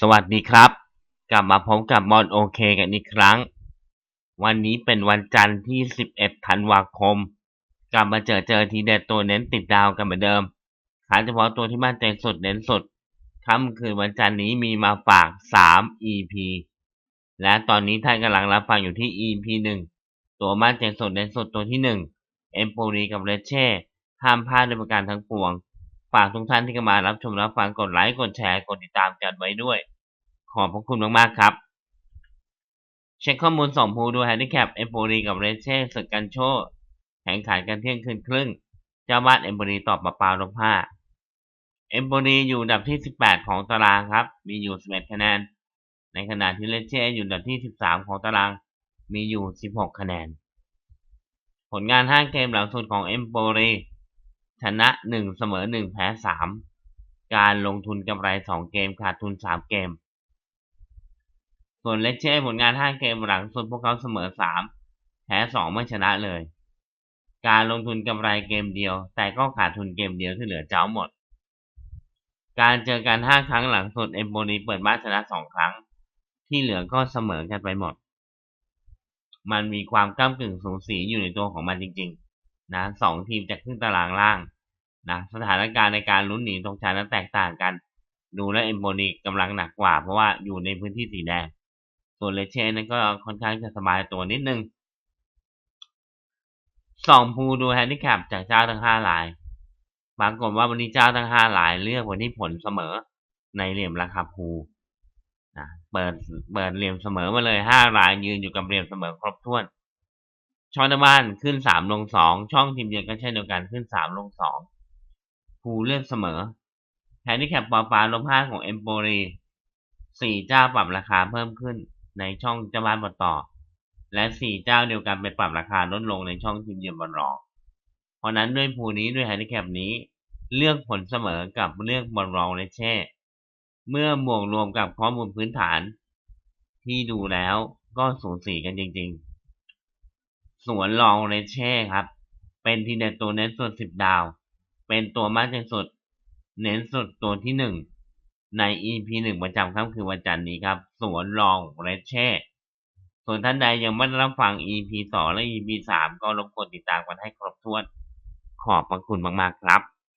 สวัสดีครับ กลับมาพบกับบอลโอเคกันอีกครั้ง วันนี้เป็นวันจันทร์ที่ 11 ธันวาคม กลับมาเจอเจอทีเด็ดตัวเน้นติดดาวกันเหมือนเดิมขายเฉพาะตัวที่มั่นใจสุดเน้นสุดค่ำคืนวันจันทร์นี้มีมาฝาก 3 EP และตอนนี้ท่านกำลังรับฟังอยู่ที่ EP 1 ตัวมั่นใจสุดเน้นสุดตัวที่ 1 เอ็มโปรีกับเรเช่ห้ามพลาดในประการทั้งปวง ฝากทุกท่านที่เข้ามารับชมรับฟังกดไลค์กดแชร์กดติดตามกันไว้ด้วย ขอบพระคุณมากๆครับ เช็คข้อมูลส่งภูดูแฮนดิแคปเอมโปรีกับเรเช่ศึกกันโชแข่งขันกันเที่ยงคืนครึ่ง เจ้าบ้านเอมโปรีตอบมาปล่าลบห้าเอมโปรีอยู่อันดับที่ 18 ของตารางครับ มีอยู่ 11 คะแนน ในขณะที่เรเช่อยู่อันดับที่ 13 ของตาราง มีอยู่ 16 คะแนน ผลงาน 5 เกมหลังสุดของเอมโปรี ชนะ1เสมอ1แพ้3การลงทุนกำไร2เกมขาดทุน3เกม ส่วนเลเช่ผลงาน5เกมหลังสุดพวกเขาเสมอ3แพ้2ไม่ชนะเลย การลงทุนกำไรเกมเดียว แต่ก็ขาดทุนเกมเดียวที่เหลือเจ้าหมด การเจอกัน5ครั้งหลังสุดเอมโบนีเปิดบ้านชนะ2ครั้ง ที่เหลือก็เสมอกันไปหมด มันมีความก้ากึ่งสูสีอยู่ในตัวของมันจริง ๆ นะสองทีมจากซึ่งตารางล่างนะสถานการณ์ในการลุ้นหนีตรงชั้นนั้นแตกต่างกัน ดูแลเอมโบนีกำลังหนักกว่า เพราะว่าอยู่ในพื้นที่สีแดง ส่วนเลเช่นั้นก็ค่อนข้างจะสบายตัวนิดนึงสองภูดูแฮนดิแคปจากเจ้าทั้งห้ารายปรากฏว่าวันนี้เจ้าทั้งห้ารายเลือกวันที่ผลเสมอในเหลี่ยมราคาภูนะเปิดเปิดเหลี่ยมเสมอมาเลยห้ารายยืนอยู่กับเหลี่ยมเสมอครบถ้วน ช่องบ้านขึ้นสามลงสองช่องทีมเยือนก็เช่นเดียวกันขึ้นสามลงสองภูเลือกเสมอแฮนดิแคปปอปาลบห้าของเอมโปรีสี่เจ้าปรับราคาเพิ่มขึ้นในช่องเจ้าบ้านบอต่อ และสี่เจ้าเดียวกันไปปรับราคาลดลงในช่องทีมเยือนบอลรองเพราะนั้นด้วยภูนี้ด้วยแฮนดิแคปนี้ เลือกผลเสมอกับเลือกบอลรองเลเช่ เมื่อบวกรวมกับข้อมูลพื้นฐาน ที่ดูแล้วก็สูสีกันจริง ๆ สวนลองเลเช่ครับ เป็นทีเด็ดตัวเน้นสุดสิบดาว เป็นตัวมากที่สุด เน้นสุดตัวที่หนึ่งใน EP หนึ่งประจำค่ำคืนวันจันทร์นี้ครับ สวนลองเรเช่ส่วนท่านใดยังไม่ได้รับฟัง EP สองและ EP สามก็รบกวนติดตามกันให้ครบถ้วน ขอบพระคุณมาก ๆ ครับ